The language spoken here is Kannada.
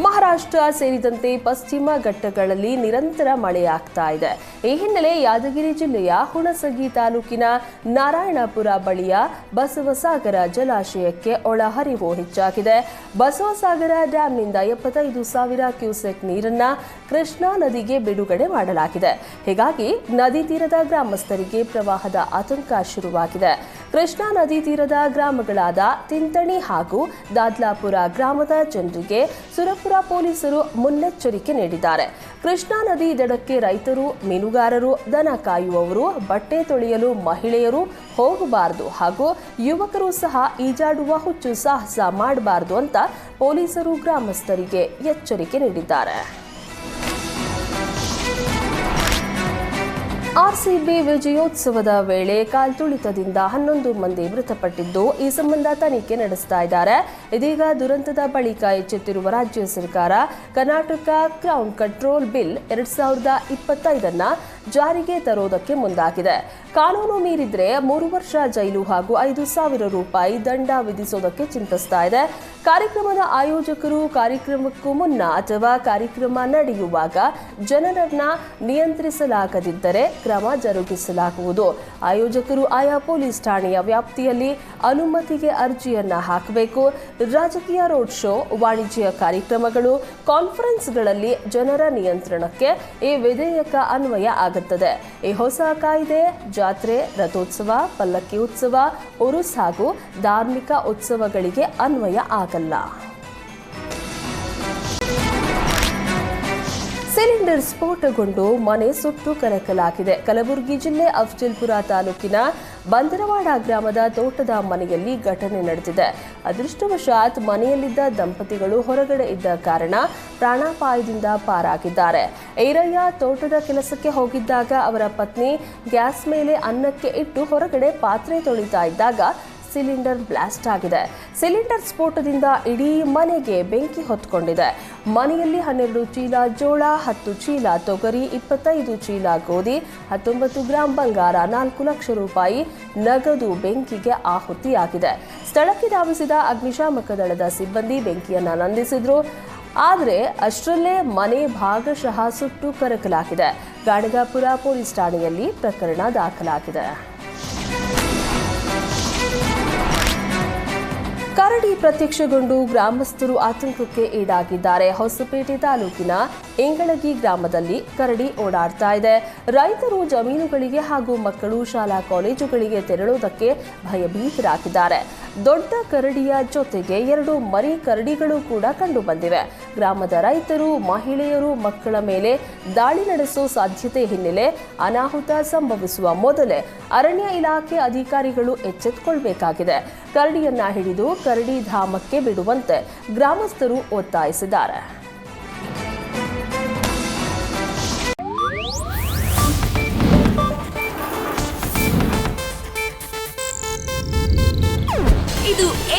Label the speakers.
Speaker 1: ಮಹಾರಾಷ್ಟ್ರ ಸೇರಿದಂತೆ ಪಶ್ಚಿಮ ಘಟ್ಟಗಳಲ್ಲಿ ನಿರಂತರ ಮಳೆಯಾಗ್ತಾ ಇದೆ. ಈ ಹಿನ್ನೆಲೆ ಯಾದಗಿರಿ ಜಿಲ್ಲೆಯ ಹುಣಸಗಿ ತಾಲೂಕಿನ ನಾರಾಯಣಪುರ ಬಳಿಯ ಬಸವಸಾಗರ ಜಲಾಶಯಕ್ಕೆ ಒಳಹರಿವು ಹೆಚ್ಚಾಗಿದೆ. ಬಸವಸಾಗರ ಡ್ಯಾಂನಿಂದ ಎಪ್ಪತ್ತೈದು ಸಾವಿರ ಕ್ಯೂಸೆಕ್ ನೀರನ್ನ ಕೃಷ್ಣಾ ನದಿಗೆ ಬಿಡುಗಡೆ ಮಾಡಲಾಗಿದೆ. ಹೀಗಾಗಿ ನದಿ ತೀರದ ಗ್ರಾಮಸ್ಥರಿಗೆ ಪ್ರವಾಹದ ಆತಂಕ ಶುರುವಾಗಿದೆ. ಕೃಷ್ಣಾ ನದಿ ತೀರದ ಗ್ರಾಮಗಳಾದ ತಿಂತಣಿ ಹಾಗೂ ದಾದ್ಲಾಪುರ ಗ್ರಾಮದ ಜನರಿಗೆ ಸುರಪುರ ಪೊಲೀಸರು ಮುನ್ನೆಚ್ಚರಿಕೆ ನೀಡಿದ್ದಾರೆ. ಕೃಷ್ಣಾ ನದಿ ದಡಕ್ಕೆ ರೈತರು, ಮೀನುಗಾರರು, ದನ ಕಾಯುವವರು, ಬಟ್ಟೆ ತೊಳೆಯಲು ಮಹಿಳೆಯರು ಹೋಗಬಾರದು ಹಾಗೂ ಯುವಕರು ಸಹ ಈಜಾಡುವ ಹುಚ್ಚು ಸಾಹಸ ಮಾಡಬಾರದು ಅಂತ ಪೊಲೀಸರು ಗ್ರಾಮಸ್ಥರಿಗೆ ಎಚ್ಚರಿಕೆ ನೀಡಿದ್ದಾರೆ. ಆರ್ಸಿಬಿ ವಿಜಯೋತ್ಸವದ ವೇಳೆ ಕಾಲ್ತುಳಿತದಿಂದ ಹನ್ನೊಂದು ಮಂದಿ ಮೃತಪಟ್ಟಿದ್ದು, ಈ ಸಂಬಂಧ ತನಿಖೆ ನಡೆಸ್ತಾ ಇದ್ದಾರೆ. ಇದೀಗ ದುರಂತದ ಬಳಿಕ ಎಚ್ಚೆತ್ತಿರುವ ರಾಜ್ಯ ಸರ್ಕಾರ, ಕರ್ನಾಟಕ ಕ್ರೌನ್ ಕಂಟ್ರೋಲ್ ಬಿಲ್ ಎರಡ್ ಸಾವಿರದ ಇಪ್ಪತ್ತೈದನ್ನ ಜಾರಿಗೆ ತರೋದಕ್ಕೆ ಮುಂದಾಗಿದೆ. ಕಾನೂನು ಮೀರಿದ್ರೆ ಮೂರು ವರ್ಷ ಜೈಲು ಹಾಗೂ ಐದು ಸಾವಿರ ರೂಪಾಯಿ ದಂಡ ವಿಧಿಸೋದಕ್ಕೆ ಚಿಂತಿಸ್ತಾ ಇದೆ. ಕಾರ್ಯಕ್ರಮದ ಆಯೋಜಕರು ಕಾರ್ಯಕ್ರಮಕ್ಕೂ ಮುನ್ನ ಅಥವಾ ಕಾರ್ಯಕ್ರಮ ನಡೆಯುವಾಗ ಜನರನ್ನ ನಿಯಂತ್ರಿಸಲಾಗದಿದ್ದರೆ ಕ್ರಮ ಜರುಗಿಸಲಾಗುವುದು. ಆಯೋಜಕರು ಆಯಾ ಪೊಲೀಸ್ ಠಾಣೆಯ ವ್ಯಾಪ್ತಿಯಲ್ಲಿ ಅನುಮತಿಗೆ ಅರ್ಜಿಯನ್ನ ಹಾಕಬೇಕು. ರಾಜಕೀಯ ರೋಡ್ ಶೋ, ವಾಣಿಜ್ಯ ಕಾರ್ಯಕ್ರಮಗಳು, ಕಾನ್ಫರೆನ್ಸ್ಗಳಲ್ಲಿ ಜನರ ನಿಯಂತ್ರಣಕ್ಕೆ ಈ ವಿಧೇಯಕ ಅನ್ವಯ ಆಗುತ್ತದೆ. ಈ ಹೊಸ ಕಾಯ್ದೆ, ಜಾತ್ರೆ, ರಥೋತ್ಸವ, ಪಲ್ಲಕ್ಕಿ ಉತ್ಸವ ಉರುಸ್ ಹಾಗೂ ಧಾರ್ಮಿಕ ಉತ್ಸವಗಳಿಗೆ ಅನ್ವಯ ಆಗಲ್ಲ. ಸಿಲಿಂಡರ್ ಸ್ಫೋಟಗೊಂಡು ಮನೆ ಸುಟ್ಟು ಕರಕಲಾಗಿದೆ. ಕಲಬುರಗಿ ಜಿಲ್ಲೆ ಅಫ್ಜಲ್ಪುರ ತಾಲೂಕಿನ ಬಂದರವಾಡ ಗ್ರಾಮದ ತೋಟದ ಮನೆಯಲ್ಲಿ ಘಟನೆ ನಡೆದಿದೆ. ಅದೃಷ್ಟವಶಾತ್ ಮನೆಯಲ್ಲಿದ್ದ ದಂಪತಿಗಳು ಹೊರಗಡೆ ಇದ್ದ ಕಾರಣ ಪ್ರಾಣಾಪಾಯದಿಂದ ಪಾರಾಗಿದ್ದಾರೆ. ಏರಯ್ಯ ತೋಟದ ಕೆಲಸಕ್ಕೆ ಹೋಗಿದ್ದಾಗ ಅವರ ಪತ್ನಿ ಗ್ಯಾಸ್ ಮೇಲೆ ಅನ್ನಕ್ಕೆ ಇಟ್ಟು ಹೊರಗಡೆ ಪಾತ್ರೆ ತೊಳಿತಾ ಇದ್ದಾಗ ಸಿಲಿಂಡರ್ ಬ್ಲಾಸ್ಟ್ ಆಗಿದೆ. ಸಿಲಿಂಡರ್ ಸ್ಫೋಟದಿಂದ ಇಡೀ ಮನೆಗೆ ಬೆಂಕಿ ಹೊತ್ಕೊಂಡಿದೆ. ಮನೆಯಲ್ಲಿ ಹನ್ನೆರಡು ಚೀಲ ಜೋಳ, ಹತ್ತು ಚೀಲ ತೊಗರಿ, ಇಪ್ಪತ್ತೈದು ಚೀಲ ಗೋಧಿ, ಹತ್ತೊಂಬತ್ತು ಗ್ರಾಂ ಬಂಗಾರ, ನಾಲ್ಕು ಲಕ್ಷ ರೂಪಾಯಿ ನಗದು ಬೆಂಕಿಗೆ ಆಹುತಿಯಾಗಿದೆ. ಸ್ಥಳಕ್ಕೆ ಧಾವಿಸಿದ ಅಗ್ನಿಶಾಮಕ ದಳದ ಸಿಬ್ಬಂದಿ ಬೆಂಕಿಯನ್ನು ನಂದಿಸಿದ್ರು. ಆದರೆ ಅಷ್ಟರಲ್ಲೇ ಮನೆ ಭಾಗಶಃ ಸುಟ್ಟು ಕರಕಲಾಗಿದೆ. ಗಾಣಗಾಪುರ ಪೊಲೀಸ್ ಠಾಣೆಯಲ್ಲಿ ಪ್ರಕರಣ ದಾಖಲಾಗಿದೆ. ಕರಡಿ ಪ್ರತ್ಯಕ್ಷಗೊಂಡು ಗ್ರಾಮಸ್ಥರು ಆತಂಕಕ್ಕೆ ಈಡಾಗಿದ್ದಾರೆ. ಹೊಸಪೇಟೆ ತಾಲೂಕಿನ ಇಂಗಳಗಿ ಗ್ರಾಮದಲ್ಲಿ ಕರಡಿ ಓಡಾಡ್ತಾ ಇದೆ. ರೈತರು ಜಮೀನುಗಳಿಗೆ ಹಾಗೂ ಮಕ್ಕಳು ಶಾಲಾ ಕಾಲೇಜುಗಳಿಗೆ ತೆರಳುವುದಕ್ಕೆ ಭಯಭೀತರಾಗಿದ್ದಾರೆ. ದೊಡ್ಡ ಕರಡಿಯ ಜೊತೆಗೆ ಎರಡು ಮರಿ ಕರಡಿಗಳು ಕೂಡ ಕಂಡುಬಂದಿವೆ. ಗ್ರಾಮದ ರೈತರು, ಮಹಿಳೆಯರು, ಮಕ್ಕಳ ಮೇಲೆ ದಾಳಿ ನಡೆಸೋ ಸಾಧ್ಯತೆ ಹಿನ್ನೆಲೆ ಅನಾಹುತ ಸಂಭವಿಸುವ ಮೊದಲೇ ಅರಣ್ಯ ಇಲಾಖೆ ಅಧಿಕಾರಿಗಳು ಎಚ್ಚೆತ್ತುಕೊಳ್ಬೇಕಾಗಿದೆ ಕರಡಿಯನ್ನ ಹಿಡಿದು ಕರಡಿ ಧಾಮಕ್ಕೆ ಬಿಡುವಂತೆ ಗ್ರಾಮಸ್ಥರು ಒತ್ತಾಯಿಸಿದ್ದಾರೆ.